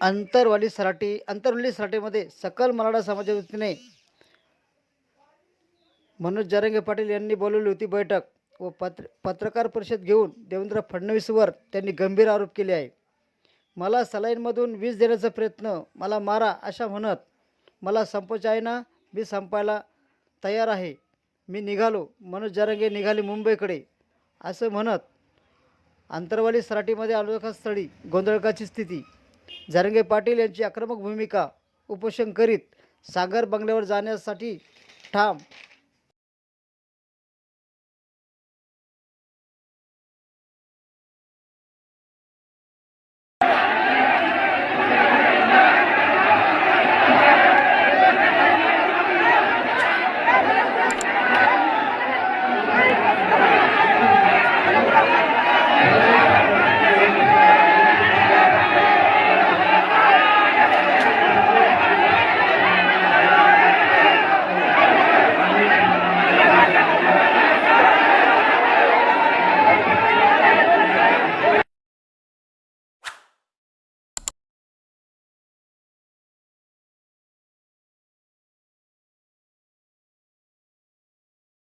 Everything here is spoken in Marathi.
अंतरवाली सराटी अंतरवली सराटीमध्ये सकल मराठा समाजाच्या वतीने मनोज जरंगे पाटील यांनी बोलवली होती बैठक व पत्र पत्रकार परिषद घेऊन देवेंद्र फडणवीसवर त्यांनी गंभीर आरोप केले आहे. मला सलाईनमधून वीज देण्याचा प्रयत्न मला मारा अशा म्हणत मला संपायचं आहे ना मी संपायला तयार आहे. मी निघालो मनोज जरंगे निघाले मुंबईकडे. असं म्हणत आंतरवाली सराटीमध्ये आलोचनास्थळी गोंधळकाची स्थिती जरंगे पाटील यांची आक्रमक भूमिका उपोषण करीत सागर बंगल्यावर जाण्यासाठी ठाम